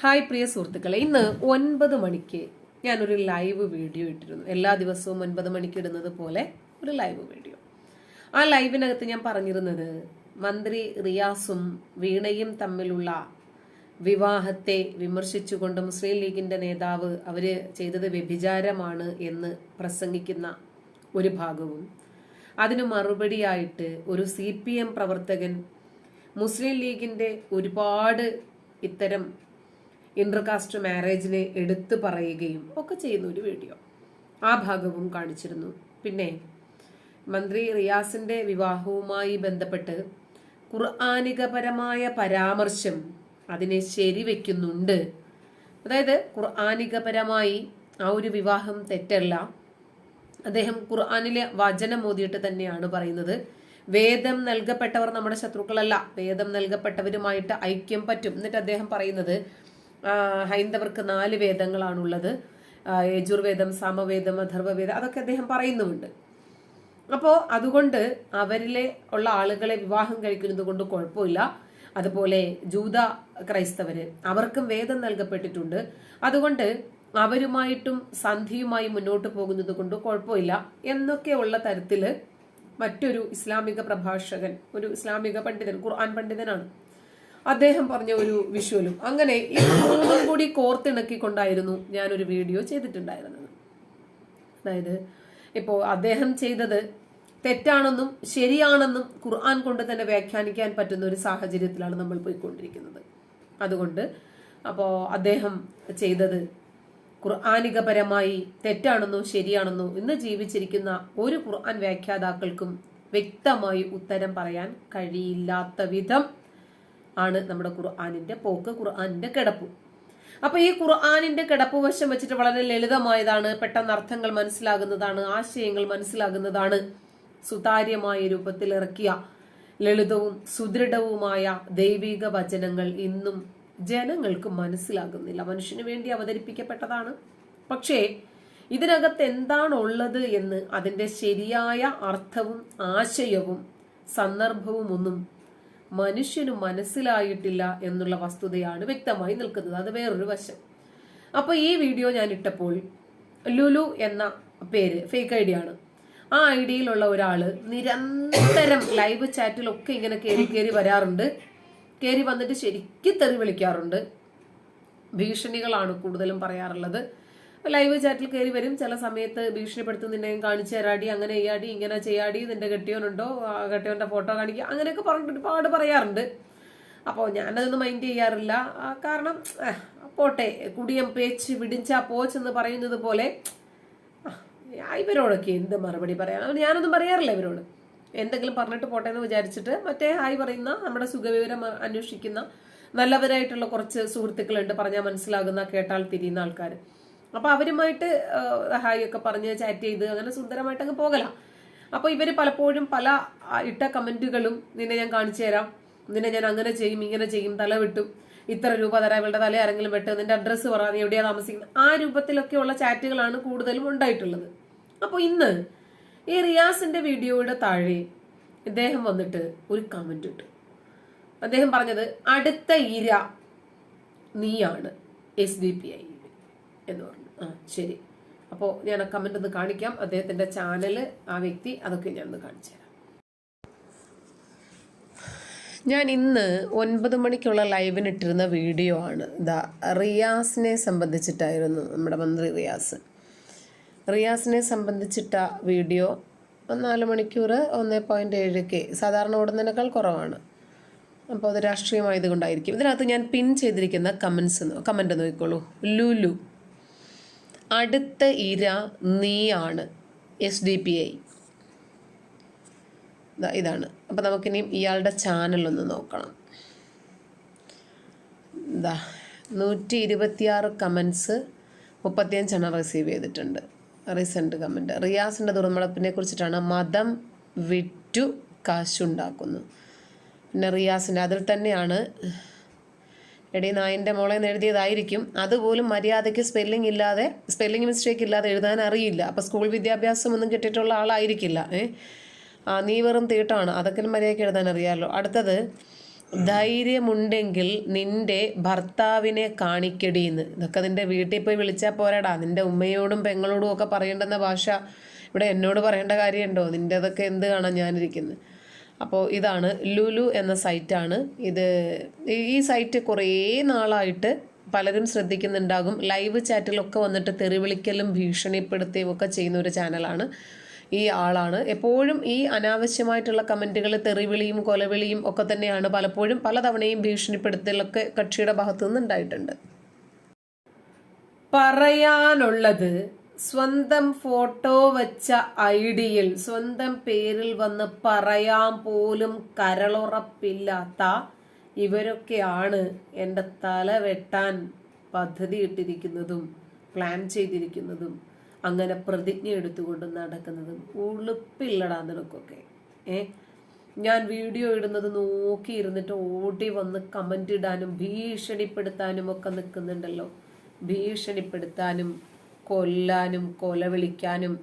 Hi പ്രിയ സുഹൃത്തുക്കളെ ഇന്ന് ഒൻപത് മണിക്ക് ഞാനൊരു ലൈവ് വീഡിയോ ഇട്ടിരുന്നു. എല്ലാ ദിവസവും ഒൻപത് മണിക്ക് ഇടുന്നത് പോലെ ഒരു ലൈവ് വീഡിയോ. ആ ലൈവിനകത്ത് ഞാൻ പറഞ്ഞിരുന്നത് മന്ത്രി റിയാസും വീണയും തമ്മിലുള്ള വിവാഹത്തെ വിമർശിച്ചുകൊണ്ട് മുസ്ലിം ലീഗിന്റെ നേതാവ് അവർ ചെയ്തത് വ്യഭിചാരമാണ് എന്ന് പ്രസംഗിക്കുന്ന ഒരു ഭാഗവും അതിനു മറുപടിയായിട്ട് ഒരു സി പ്രവർത്തകൻ മുസ്ലിം ലീഗിന്റെ ഒരുപാട് ഇത്തരം ഇന്റർകാസ്റ്റ് മാരേജിനെ എടുത്തു പറയുകയും ഒക്കെ ചെയ്യുന്ന ഒരു വീഡിയോ. ആ ഭാഗവും കാണിച്ചിരുന്നു. പിന്നെ മന്ത്രി റിയാസിന്റെ വിവാഹവുമായി ബന്ധപ്പെട്ട് ഖുർആാനികപരമായ പരാമർശം അതിനെ ശരിവെക്കുന്നുണ്ട്. അതായത് ഖുർആാനികപരമായി ആ ഒരു വിവാഹം തെറ്റല്ല. അദ്ദേഹം ഖുർആാനിലെ വചനം ഓതിയിട്ട് തന്നെയാണ് പറയുന്നത്. വേദം നൽകപ്പെട്ടവർ നമ്മുടെ ശത്രുക്കളല്ല. വേദം നൽകപ്പെട്ടവരുമായിട്ട് ഐക്യം പറ്റും. എന്നിട്ട് അദ്ദേഹം പറയുന്നത് ഹൈന്ദവർക്ക് നാല് വേദങ്ങളാണുള്ളത്. യജുർവേദം സാമവേദം അഥർവവേദം അതൊക്കെ അദ്ദേഹം പറയുന്നുമുണ്ട്. അപ്പോൾ അതുകൊണ്ട് അവരിലെ ഉള്ള ആളുകളെ വിവാഹം കഴിക്കുന്നത് കൊണ്ട് കുഴപ്പമില്ല. അതുപോലെ ജൂത ക്രൈസ്തവര് അവർക്കും വേദം നൽകപ്പെട്ടിട്ടുണ്ട്. അതുകൊണ്ട് അവരുമായിട്ടും സന്ധിയുമായി മുന്നോട്ട് പോകുന്നത് കൊണ്ട് കുഴപ്പമില്ല എന്നൊക്കെയുള്ള തരത്തിൽ മറ്റൊരു ഇസ്ലാമിക പ്രഭാഷകൻ ഒരു ഇസ്ലാമിക പണ്ഡിതൻ ഖുർആൻ പണ്ഡിതനാണ്. അദ്ദേഹം പറഞ്ഞ ഒരു വിഷ്വലും അങ്ങനെ ഈ മൂന്നും കൂടി കോർത്തിണക്കിക്കൊണ്ടായിരുന്നു ഞാനൊരു വീഡിയോ ചെയ്തിട്ടുണ്ടായിരുന്നത്. അതായത് ഇപ്പോൾ അദ്ദേഹം ചെയ്തത് തെറ്റാണെന്നും ശരിയാണെന്നും ഖുർആൻ കൊണ്ട് തന്നെ വ്യാഖ്യാനിക്കാൻ പറ്റുന്ന ഒരു സാഹചര്യത്തിലാണ് നമ്മൾ പോയിക്കൊണ്ടിരിക്കുന്നത്. അതുകൊണ്ട് അപ്പോൾ അദ്ദേഹം ചെയ്തത് ഖുർആാനികപരമായി തെറ്റാണെന്നോ ശരിയാണെന്നോ ഇന്ന് ജീവിച്ചിരിക്കുന്ന ഒരു ഖുർആൻ വ്യാഖ്യാതാക്കൾക്കും വ്യക്തമായി ഉത്തരം പറയാൻ കഴിയില്ലാത്ത വിധം ആണ് നമ്മുടെ ഖുർആാനിന്റെ പോക്ക് ഖുർആാനിന്റെ കിടപ്പ്. അപ്പൊ ഈ ഖുർആാനിന്റെ കിടപ്പ് വശം വെച്ചിട്ട് വളരെ ലളിതമായതാണ് പെട്ടെന്ന് അർത്ഥങ്ങൾ മനസ്സിലാകുന്നതാണ് ആശയങ്ങൾ മനസ്സിലാകുന്നതാണ്. സുതാര്യമായ രൂപത്തിൽ ഇറക്കിയ ലളിതവും സുദൃഢവുമായ ദൈവിക വചനങ്ങൾ ഇന്നും ജനങ്ങൾക്ക് മനസ്സിലാകുന്നില്ല. മനുഷ്യന് വേണ്ടി അവതരിപ്പിക്കപ്പെട്ടതാണ്. പക്ഷേ ഇതിനകത്ത് എന്താണ് ഉള്ളത് എന്ന് അതിന്റെ ശരിയായ അർത്ഥവും ആശയവും സന്ദർഭവും ഒന്നും മനുഷ്യന് മനസ്സിലായിട്ടില്ല എന്നുള്ള വസ്തുതയാണ് വ്യക്തമായി നിൽക്കുന്നത്. അത് വേറൊരു വശം. അപ്പൊ ഈ വീഡിയോ ഞാൻ ഇട്ടപ്പോൾ ലുലു എന്ന പേര് ഫേക്ക് ഐ ആണ്. ആ ഐ ഡിയിലുള്ള ഒരാൾ നിരന്തരം ലൈവ് ചാറ്റിലൊക്കെ ഇങ്ങനെ കയറി കയറി വരാറുണ്ട്. കയറി വന്നിട്ട് ശരിക്കും തെറി വിളിക്കാറുണ്ട്. ഭീഷണികളാണ് കൂടുതലും പറയാറുള്ളത്. ലൈവ് ചാറ്റിൽ കയറി വരും. ചില സമയത്ത് ഭീഷണിപ്പെടുത്തുന്നുണ്ടെങ്കിൽ കാണിച്ചു തരാടി അങ്ങനെ ചെയ്യാടി ഇങ്ങനെ ചെയ്യാടി നിന്റെ കെട്ടിയോനുണ്ടോ? കെട്ടിയോന്റെ ഫോട്ടോ കാണിക്കുക അങ്ങനെയൊക്കെ പറഞ്ഞിട്ട് ഒരുപാട് പറയാറുണ്ട്. അപ്പോൾ ഞാനതൊന്നും മൈൻഡ് ചെയ്യാറില്ല. കാരണം പോട്ടെ. കുടിയം പേച്ച് വിടിഞ്ചാ പോച്ചെന്ന് പറയുന്നത് പോലെ ഇവരോടൊക്കെ എന്ത് മറുപടി പറയാം? ഞാനൊന്നും പറയാറില്ല ഇവരോട്. എന്തെങ്കിലും പറഞ്ഞിട്ട് പോട്ടെ എന്ന് വിചാരിച്ചിട്ട് മറ്റേ ഹായ് പറയുന്ന നമ്മുടെ സുഖവിവരം അന്വേഷിക്കുന്ന നല്ലവരായിട്ടുള്ള കുറച്ച് സുഹൃത്തുക്കളുണ്ട് പറഞ്ഞാൽ മനസ്സിലാകുന്ന കേട്ടാൽ തിരിയുന്ന ആൾക്കാർ അപ്പൊ അവരുമായിട്ട് ഹായ് ഒക്കെ പറഞ്ഞ് ചാറ്റ് ചെയ്ത് അങ്ങനെ സുന്ദരമായിട്ട് അങ്ങ് പോകലാം. അപ്പൊ ഇവർ പലപ്പോഴും പല ഇട്ട കമന്റുകളും നിന്നെ ഞാൻ കാണിച്ചു തരാം. നിന്നെ ഞാൻ അങ്ങനെ ചെയ്യും ഇങ്ങനെ ചെയ്യും തല വെട്ടും. ഇത്ര രൂപ തരാം ഇവളുടെ തല ആരെങ്കിലും വെട്ട് നിന്റെ അഡ്രസ്സ് പറ നീ എവിടെയാ താമസിക്കുന്നത് ആ രൂപത്തിലൊക്കെയുള്ള ചാറ്റുകളാണ് കൂടുതലും ഉണ്ടായിട്ടുള്ളത്. അപ്പൊ ഇന്ന് ഈ റിയാസിന്റെ വീഡിയോയുടെ താഴെ ഇദ്ദേഹം വന്നിട്ട് ഒരു കമന്റ് ഇട്ടു. അദ്ദേഹം പറഞ്ഞത് അടുത്ത ഇര നീയാണ് എസ് ഡി പി ഐ എന്ന് പറഞ്ഞു. ആ ശരി. അപ്പോൾ ഞാൻ ആ കമന്റ് ഒന്ന് കാണിക്കാം. അദ്ദേഹത്തിന്റെ ചാനൽ ആ വ്യക്തി അതൊക്കെ ഞാൻ ഒന്ന് കാണിച്ചു തരാം. ഞാൻ ഇന്ന് ഒൻപത് മണിക്കുള്ള ലൈവിന് ഇട്ടിരുന്ന വീഡിയോ ആണ്. ഇതാ റിയാസിനെ സംബന്ധിച്ചിട്ടായിരുന്നു നമ്മുടെ മന്ത്രി റിയാസ്. റിയാസിനെ സംബന്ധിച്ചിട്ട വീഡിയോ നാല് മണിക്കൂർ ഒന്ന് പോയിന്റ് ഏഴ് കെ സാധാരണ ഓടുന്നതിനേക്കാൾ കുറവാണ്. അപ്പോൾ അത് രാഷ്ട്രീയമായതുകൊണ്ടായിരിക്കും. ഇതിനകത്ത് ഞാൻ പിൻ ചെയ്തിരിക്കുന്ന കമൻസ് കമന്റ് നോക്കിക്കോളൂ. ലുലു. അടുത്ത ഇര നീയാണ് എസ് ഡി പി ഐ ഇതാണ്. അപ്പോൾ നമുക്കിനി ഇയാളുടെ ചാനലൊന്ന് നോക്കണം. ഇതാ നൂറ്റി ഇരുപത്തിയാറ് കമൻസ് മുപ്പത്തിയഞ്ചെണ്ണം റിസീവ് ചെയ്തിട്ടുണ്ട്. റീസെന്റ് കമന്റ് റിയാസിന്റെ തുറമുളപ്പിനെ കുറിച്ചിട്ടാണ് മതം വിറ്റു കാശുണ്ടാക്കുന്നു പിന്നെ റിയാസിന്റെ അതിൽ തന്നെയാണ് എടി നായന്റെ മോളെ എഴുതിയതായിരിക്കും. അതുപോലും മര്യാദയ്ക്ക് സ്പെല്ലിംഗ് ഇല്ലാതെ സ്പെല്ലിംഗ് മിസ്റ്റേക്ക് ഇല്ലാതെ എഴുതാൻ അറിയില്ല. അപ്പോൾ സ്കൂൾ വിദ്യാഭ്യാസം ഒന്നും കിട്ടിയിട്ടുള്ള ആളായിരിക്കില്ല. ഏ? നീ വെറും തീട്ടാണ്. അതൊക്കെ മര്യാദയ്ക്ക് എഴുതാൻ അറിയാമല്ലോ അടുത്തത് ധൈര്യമുണ്ടെങ്കിൽ നിന്റെ ഭർത്താവിനെ കാണിക്കടിയെന്ന് ഇതൊക്കെ നിന്റെ വീട്ടിൽ പോയി വിളിച്ചാൽ പോരാടാ. നിന്റെ ഉമ്മയോടും പെങ്ങളോടും ഒക്കെ പറയേണ്ടുന്ന ഭാഷ. ഇവിടെ എന്നോട് പറയേണ്ട കാര്യമുണ്ടോ? നിന്റെതൊക്കെ എന്ത് കാണാൻ ഞാനിരിക്കുന്നത് അപ്പോൾ ഇതാണ് ലുലു എന്ന സൈറ്റാണ്. ഇത് ഈ സൈറ്റ് കുറേ നാളായിട്ട് പലരും ശ്രദ്ധിക്കുന്നുണ്ടാകും. ലൈവ് ചാറ്റിലൊക്കെ വന്നിട്ട് തെറിവിളിക്കലും ഭീഷണിപ്പെടുത്തുകയും ഒക്കെ ചെയ്യുന്ന ഒരു ചാനലാണ് ഈ ആളാണ്. എപ്പോഴും ഈ അനാവശ്യമായിട്ടുള്ള കമന്റുകൾ തെറിവിളിയും കൊലവിളിയും ഒക്കെ തന്നെയാണ് പലപ്പോഴും പലതവണയും ഭീഷണിപ്പെടുത്തലൊക്കെ കക്ഷിയുടെ ഭാഗത്തു നിന്ന് ഉണ്ടായിട്ടുണ്ട് പറയാനുള്ളത് സ്വന്തം ഫോട്ടോ വെച്ച ഐഡിയിൽ സ്വന്തം പേരിൽ വന്ന് പറയാൻ പോലും കരളുറപ്പില്ലാത്ത ഇവരൊക്കെയാണ് എന്റെ തല വെട്ടാൻ പദ്ധതി ഇട്ടിരിക്കുന്നതും പ്ലാൻ ചെയ്തിരിക്കുന്നതും അങ്ങനെ പ്രതിജ്ഞ എടുത്തുകൊണ്ട് നടക്കുന്നതും. ഉളുപ്പില്ലടാ നിനക്കൊക്കെ. ഏ? ഞാൻ വീഡിയോ ഇടുന്നത് നോക്കി ഇരുന്നിട്ട് ഓടി വന്ന് കമന്റ് ഇടാനും ഭീഷണിപ്പെടുത്താനും ഒക്കെ നിൽക്കുന്നുണ്ടല്ലോ. ഭീഷണിപ്പെടുത്താനും കൊല്ലാനും കൊല വിളിക്കാനും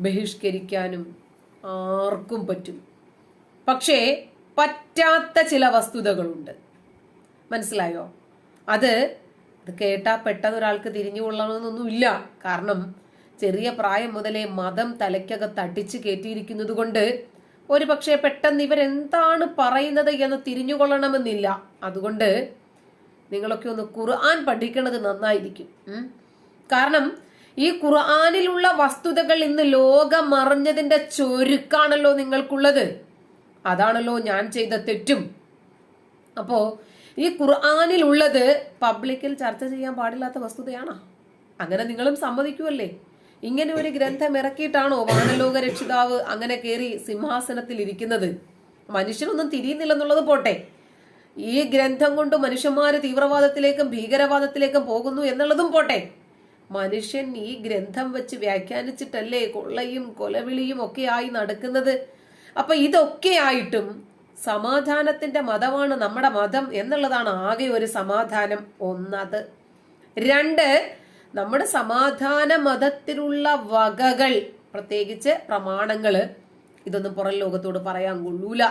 ബഹിഷ്കരിക്കാനും ആർക്കും പറ്റും. പക്ഷേ പറ്റാത്ത ചില വസ്തുതകളുണ്ട്. മനസ്സിലായോ? അത് ഇത് കേട്ടാ പെട്ടെന്ന് ഒരാൾക്ക് തിരിഞ്ഞു കൊള്ളണമെന്നൊന്നുമില്ല. കാരണം ചെറിയ പ്രായം മുതലേ മതം തലയ്ക്കകത്ത് അടിച്ചു കയറ്റിയിരിക്കുന്നത് കൊണ്ട് ഒരു പക്ഷേ പെട്ടെന്ന് ഇവരെന്താണ് പറയുന്നത് എന്ന് തിരിഞ്ഞുകൊള്ളണമെന്നില്ല അതുകൊണ്ട് നിങ്ങളൊക്കെ ഒന്ന് ഖുർആൻ പഠിക്കണത് നന്നായിരിക്കും. കാരണം ഈ ഖുർആാനിലുള്ള വസ്തുതകൾ ഇന്ന് ലോകം അറിഞ്ഞതിന്റെ ചൊരുക്കാണല്ലോ നിങ്ങൾക്കുള്ളത്. അതാണല്ലോ ഞാൻ ചെയ്ത തെറ്റും. അപ്പോ ഈ ഖുർആാനിലുള്ളത് പബ്ലിക്കിൽ ചർച്ച ചെയ്യാൻ പാടില്ലാത്ത വസ്തുതയാണോ. അങ്ങനെ നിങ്ങളും സമ്മതിക്കുമല്ലേ ഇങ്ങനെ ഒരു ഗ്രന്ഥം ഇറക്കിയിട്ടാണോ വാനലോക രക്ഷിതാവ് അങ്ങനെ കയറി സിംഹാസനത്തിൽ ഇരിക്കുന്നത്? മനുഷ്യനൊന്നും തിരിയുന്നില്ലെന്നുള്ളത് പോട്ടെ. ഈ ഗ്രന്ഥം കൊണ്ട് മനുഷ്യന്മാര് തീവ്രവാദത്തിലേക്കും ഭീകരവാദത്തിലേക്കും പോകുന്നു എന്നുള്ളതും പോട്ടെ. മനുഷ്യൻ ഈ ഗ്രന്ഥം വെച്ച് വ്യാഖ്യാനിച്ചിട്ടല്ലേ കൊള്ളയും കൊലവിളിയും ഒക്കെ ആയി നടക്കുന്നത്? അപ്പൊ ഇതൊക്കെ ആയിട്ടും സമാധാനത്തിന്റെ മതമാണ് നമ്മുടെ മതം എന്നുള്ളതാണ് ആകെ ഒരു സമാധാനം ഒന്നത്. രണ്ട് നമ്മുടെ സമാധാന മതത്തിലുള്ള വകകൾ പ്രത്യേകിച്ച് പ്രമാണങ്ങൾ ഇതൊന്നും പുറം ലോകത്തോട് പറയാൻ കൊള്ളൂല.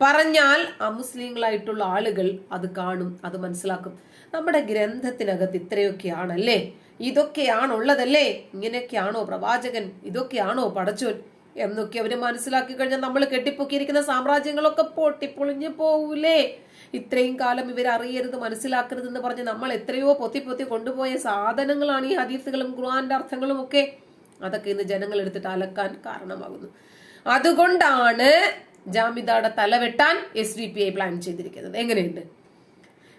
പറഞ്ഞാൽ അമുസ്ലിങ്ങളായിട്ടുള്ള ആളുകൾ അത് കാണും അത് മനസ്സിലാക്കും. നമ്മുടെ ഗ്രന്ഥത്തിനകത്ത് ഇത്രയൊക്കെയാണല്ലേ? ഇതൊക്കെയാണുള്ളതല്ലേ? ഇങ്ങനെയൊക്കെയാണോ പ്രവാചകൻ? ഇതൊക്കെയാണോ പടച്ചോൻ? എന്നൊക്കെ അവർ മനസ്സിലാക്കി കഴിഞ്ഞാൽ നമ്മൾ കെട്ടിപ്പൊക്കിയിരിക്കുന്ന സാമ്രാജ്യങ്ങളൊക്കെ പൊട്ടിപ്പൊളിഞ്ഞു പോവൂലേ? ഇത്രയും കാലം ഇവർ അറിയരുത് മനസ്സിലാക്കരുത് എന്ന് പറഞ്ഞ് നമ്മൾ എത്രയോ പൊത്തി പൊത്തി കൊണ്ടുപോയ സാധനങ്ങളാണ് ഈ ഹദീസുകളും ഖുർആന്റെ അർത്ഥങ്ങളും ഒക്കെ. അതൊക്കെ ഇന്ന് ജനങ്ങൾ എടുത്തിട്ട് അലക്കാൻ കാരണമാകുന്നു. അതുകൊണ്ടാണ് ജാമിദയുടെ തലവെട്ടാൻ S D P I plan ചെയ്തിരിക്കുന്നത്. എങ്ങനെയുണ്ട്?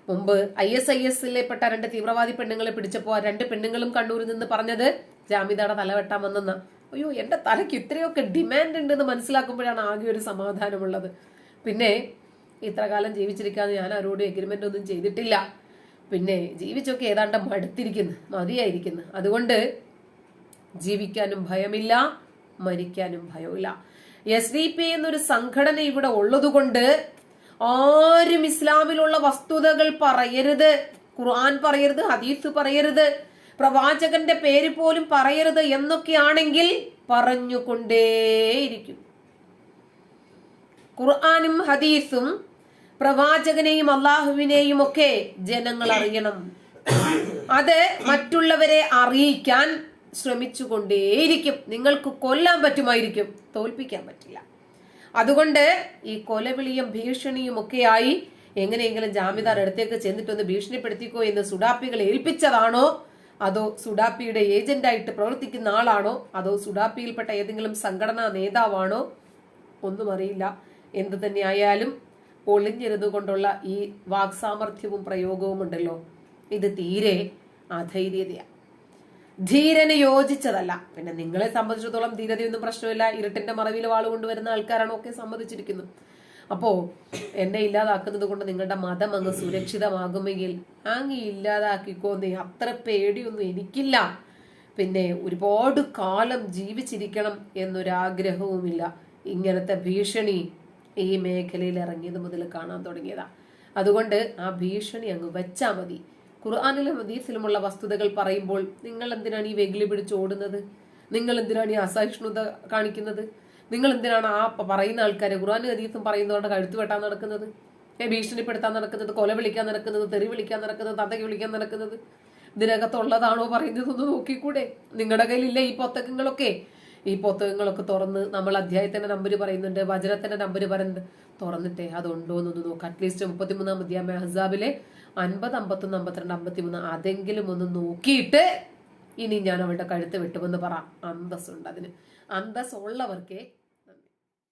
മുമ്പ് ഐ എസ് ഐ എസിലെ പെട്ട രണ്ട് തീവ്രവാദി പെണ്ണുങ്ങളെ പിടിച്ചപ്പോൾ രണ്ട് പെണ്ണുങ്ങളും കണ്ണൂരിൽ നിന്ന് പറഞ്ഞത് ജാമ്യതയുടെ തലവെട്ടാൻ വന്നെന്ന അയ്യോ എന്റെ തലയ്ക്ക് ഇത്രയൊക്കെ ഡിമാൻഡ് ഉണ്ടെന്ന് മനസ്സിലാക്കുമ്പോഴാണ് ആകെ ഒരു സമാധാനമുള്ളത്. പിന്നെ ഇത്ര കാലം ജീവിച്ചിരിക്കാതെ ഞാൻ ആരോടും എഗ്രിമെന്റ് ഒന്നും ചെയ്തിട്ടില്ല. പിന്നെ ജീവിച്ചൊക്കെ ഏതാണ്ട് മടുത്തിരിക്കുന്നു മതിയായിരിക്കുന്നു. അതുകൊണ്ട് ജീവിക്കാനും ഭയമില്ല മരിക്കാനും ഭയമില്ല. എസ് ഡി പി എന്നൊരു സംഘടന ഇവിടെ ഉള്ളതുകൊണ്ട് ആരും ഇസ്ലാമിലുള്ള വസ്തുതകൾ പറയരുത്. ഖുർആൻ പറയരുത് ഹദീസ് പറയരുത്. പ്രവാചകന്റെ പേര് പോലും പറയരുത് എന്നൊക്കെയാണെങ്കിൽ പറഞ്ഞുകൊണ്ടേയിരിക്കും. ഖുർആാനും ഹദീസും പ്രവാചകനെയും അള്ളാഹുവിനെയും ഒക്കെ ജനങ്ങൾ അറിയണം. അത് മറ്റുള്ളവരെ അറിയിക്കാൻ ശ്രമിച്ചുകൊണ്ടേയിരിക്കും. നിങ്ങൾക്ക് കൊല്ലാൻ പറ്റുമായിരിക്കും. തോൽപ്പിക്കാൻ പറ്റില്ല. അതുകൊണ്ട് ഈ കൊലവിളിയും ഭീഷണിയും ഒക്കെയായി എങ്ങനെയെങ്കിലും ജാമ്യദാർ അടുത്തേക്ക് ചെന്നിട്ടൊന്ന് ഭീഷണിപ്പെടുത്തിക്കോ എന്ന് സുഡാപ്പികളെ ഏൽപ്പിച്ചതാണോ? അതോ സുഡാപ്പിയുടെ ഏജന്റായിട്ട് പ്രവർത്തിക്കുന്ന ആളാണോ? അതോ സുഡാപ്പിയിൽപ്പെട്ട ഏതെങ്കിലും സംഘടനാ നേതാവാണോ? ഒന്നും അറിയില്ല. എന്തു തന്നെയായാലും പൊളിഞ്ഞിരുന്നുകൊണ്ടുള്ള ഈ വാക്സാമർഥ്യവും പ്രയോഗവും ഉണ്ടല്ലോ ഇത് തീരെ അധൈര്യതയാണ് ധീരന് യോജിച്ചതല്ല. പിന്നെ നിങ്ങളെ സംബന്ധിച്ചിടത്തോളം ധീരതയൊന്നും പ്രശ്നമില്ല. ഇരുട്ടിന്റെ മറവിൽ വാൾ കൊണ്ടുവരുന്ന ആൾക്കാരാണ് ഒക്കെ സംബന്ധിച്ചിരിക്കുന്നത് അപ്പോ എന്നെ ഇല്ലാതാക്കുന്നത് കൊണ്ട് നിങ്ങളുടെ മതം അങ്ങ് സുരക്ഷിതമാകുമെങ്കിൽ അങ്ങ് ഇല്ലാതാക്കിക്കോന്നേ അത്ര പേടിയൊന്നും എനിക്കില്ല. പിന്നെ ഒരുപാട് കാലം ജീവിച്ചിരിക്കണം എന്നൊരാഗ്രഹവുമില്ല. ഇങ്ങനത്തെ ഭീഷണി ഈ മേഖലയിൽ ഇറങ്ങിയത് മുതൽ കാണാൻ തുടങ്ങിയതാ. അതുകൊണ്ട് ആ ഭീഷണി അങ്ങ് വെച്ചാ മതി. ഖുർആാനിലും ഹദീസിലുമുള്ള വസ്തുതകൾ പറയുമ്പോൾ നിങ്ങൾ എന്തിനാണ് ഈ വെകിലി പിടിച്ച് ഓടുന്നത്? നിങ്ങൾ എന്തിനാണ് ഈ അസഹിഷ്ണുത കാണിക്കുന്നത്? നിങ്ങൾ എന്തിനാണ് ആ പറയുന്ന ആൾക്കാരെ ഖുർആാനും ഹദീസും പറയുന്നവരുടെ കഴുത്ത് വെട്ടാൻ നടക്കുന്നത്? ഭീഷണിപ്പെടുത്താൻ നടക്കുന്നത്? കൊല വിളിക്കാൻ നടക്കുന്നത്? തെറി വിളിക്കാൻ നടക്കുന്നത്? തതകി വിളിക്കാൻ നടക്കുന്നത്? ഇതിനകത്തുള്ളതാണോ പറയുന്നത് ഒന്ന് നോക്കിക്കൂടെ? നിങ്ങളുടെ കയ്യിലില്ല ഈ പുസ്തകങ്ങളൊക്കെ ഈ പുസ്തകങ്ങളൊക്കെ തുറന്ന് നമ്മൾ അധ്യായത്തിന്റെ നമ്പർ പറയുന്നുണ്ട് വചനത്തിന്റെ നമ്പർ പറയുന്നുണ്ട്. തുറന്നിട്ടേ അതുണ്ടോ എന്നൊന്ന് നോക്ക് അറ്റ്ലീസ്റ്റ് മുപ്പത്തിമൂന്നാം അധ്യായം മെഹസാബിലെ അൻപത് അമ്പത്തൊന്ന് അമ്പത്തിരണ്ട് അമ്പത്തിമൂന്ന് അതെങ്കിലും ഒന്ന് നോക്കിയിട്ട് ഇനി ഞാൻ അവളുടെ കഴുത്ത് വെട്ടുമെന്ന് പറ. അന്തസ്സുണ്ട് അതിന്. അന്തസ്സുള്ളവർക്കേ